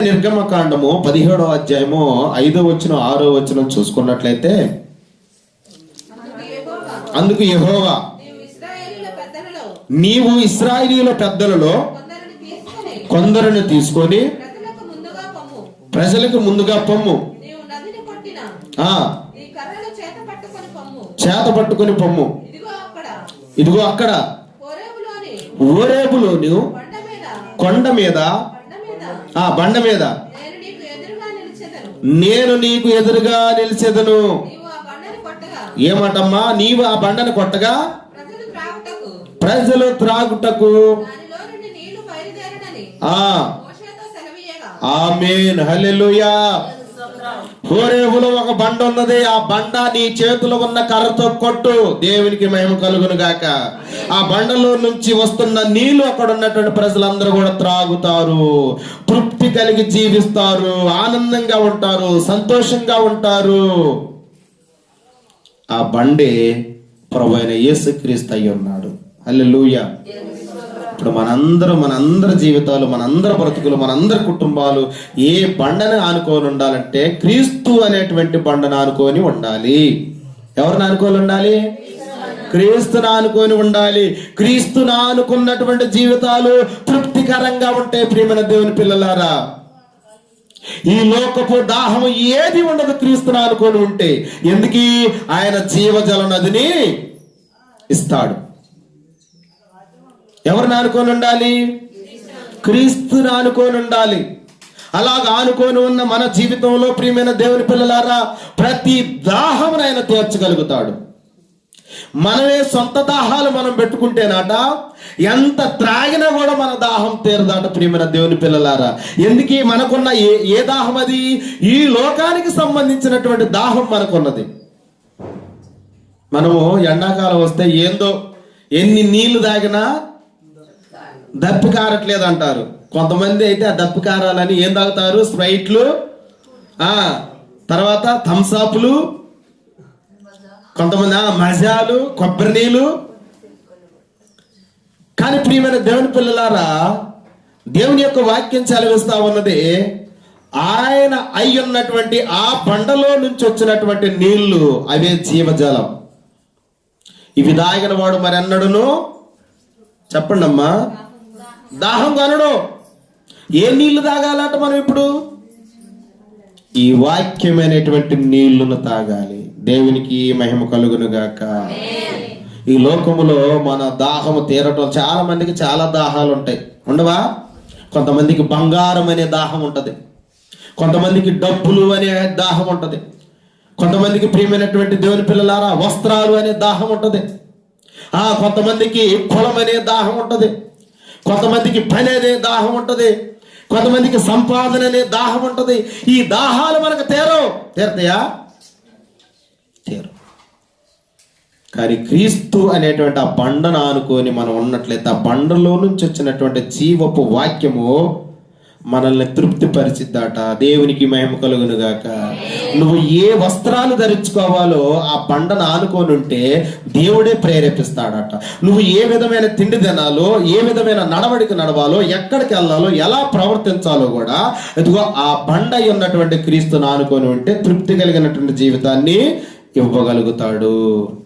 నిర్గమకాండము పదిహేడో అధ్యాయము ఐదో వచ్చిన ఆరో వచ్చిన చూసుకున్నట్లయితే అందుకు యెహోవా, నీవు ఇశ్రాయేలీయుల పెద్దలలో కొందరిని తీసుకొని ప్రజలకు ముందుగా పొమ్ము. చేత పట్టుకొని పొమ్ము. ఇదిగో అక్కడ. ఓరేబులోను కొండ మీద ఆ బండ మీద. నేను నీకు ఎదురుగా నిలిచెదను. ఏమటమ్మా? నీవు ఆ బండను కొట్టగా? ప్రజలు త్రాగుటకు. ఆ. ఆమెన్. హల్లెలూయా. హోరేబులో ఒక బండ ఉన్నది. ఆ బండ నీ చేతిలో ఉన్న కర్రతో కొట్టు. దేవునికి మేము కలుగును గాక. ఆ బండలో నుంచి వస్తున్న నీళ్ళు అక్కడ ఉన్నటువంటి ప్రజలందరూ కూడా త్రాగుతారు. తృప్తి కలిగి జీవిస్తారు. ఆనందంగా ఉంటారు. సంతోషంగా ఉంటారు. ఆ బండే ప్రభు అయిన యేసుక్రీస్తు అయి ఉన్నాడు. హల్లెలూయా. ఇప్పుడు మనందరం మనందరి జీవితాలు మనందరి బ్రతుకులు మనందరి కుటుంబాలు ఏ బండని ఆనుకొని ఉండాలంటే క్రీస్తు అనేటువంటి బండను ఆనుకొని ఉండాలి. ఎవరిని ఆనుకొని ఉండాలి? క్రీస్తును ఆనుకొని ఉండాలి. క్రీస్తును ఆనుకున్నటువంటి జీవితాలు తృప్తికరంగా ఉంటాయి ప్రియమైన దేవుని పిల్లలారా ఈ లోకపు దాహం ఏది ఉండదు క్రీస్తును ఆనుకొని ఉంటే. ఎందుకీ? ఆయన జీవజల నదిని ఇస్తాడు. ఎవరిని ఆనుకొని ఉండాలి? క్రీస్తుని ఆనుకొని ఉండాలి. అలాగ ఆనుకొని ఉన్న మన జీవితంలో ప్రియమైన దేవుని పిల్లలారా ప్రతి దాహమును ఆయన తీర్చగలుగుతాడు. మనమే సొంత దాహాలు మనం పెట్టుకుంటేనాట ఎంత త్రాగినా కూడా మన దాహం తీరదాట ప్రియమైన దేవుని పిల్లలారా. ఎందుకు? మనకున్న ఏ ఏ దాహం అది? ఈ లోకానికి సంబంధించినటువంటి దాహం మనకున్నది. మనము ఎండాకాలం వస్తే ఏందో ఎన్ని నీళ్ళు తాగినా దప్పి కారట్లేదు అంటారు కొంతమంది అయితే ఆ దప్పి కారాలని ఏం తాగుతారు? స్ప్రైట్లు ఆ తర్వాత థమ్సాప్లు కొంతమంది ఆ మజాలు కొబ్బరి నీళ్ళు. కానీ ప్రియమైన దేవుని పిల్లలారా దేవుని యొక్క వాక్యం చదివిస్తా ఉన్నది ఆయన అయి ఉన్నటువంటి ఆ బండలో నుంచి వచ్చినటువంటి నీళ్ళు అవే జీవజలం. ఇవి దాగిన వాడు మరి అన్నడును? చెప్పండి అమ్మా దాహం కనడం. ఏ నీళ్ళు తాగాలట మనం ఇప్పుడు? ఈ వాక్యమైనటువంటి నీళ్ళను తాగాలి. దేవునికి మహిమ కలుగును గాక ఈ లోకములో మన దాహము తీరటం చాలా మందికి చాలా దాహాలు ఉంటాయి. ఉండవా? కొంతమందికి బంగారం అనే దాహం ఉంటుంది. కొంతమందికి డబ్బులు అనే దాహం ఉంటుంది. కొంతమందికి ప్రియమైనటువంటి దేవుని పిల్లలారా వస్త్రాలు అనే దాహం ఉంటుంది. ఆ కొంతమందికి కులం అనే దాహం ఉంటుంది. కొంతమందికి పని అనే దాహం ఉంటుంది. కొంతమందికి సంపాదన అనే దాహం ఉంటుంది. ఈ దాహాలు మనకు తీరం తీరుతాయా? తీరు కానీ క్రీస్తు అనేటువంటి ఆ బండను ఆనుకొని మనం ఉన్నట్లయితే ఆ బండలో నుంచి వచ్చినటువంటి జీవపు వాక్యము మనల్ని తృప్తిపరిచిద్దాట దేవునికి మహిమ కలుగునుగాక. నువ్వు ఏ వస్త్రాలు ధరించుకోవాలో ఆ పండను ఆనుకొని ఉంటే దేవుడే ప్రేరేపిస్తాడట. నువ్వు ఏ విధమైన తిండి తినాలో ఏ విధమైన నడవడికి నడవాలో ఎక్కడికి వెళ్ళాలో ఎలా ప్రవర్తించాలో కూడా ఇదిగో ఆ బండ ఉన్నటువంటి క్రీస్తును ఆనుకొని ఉంటే తృప్తి కలిగినటువంటి జీవితాన్ని ఇవ్వగలుగుతాడు.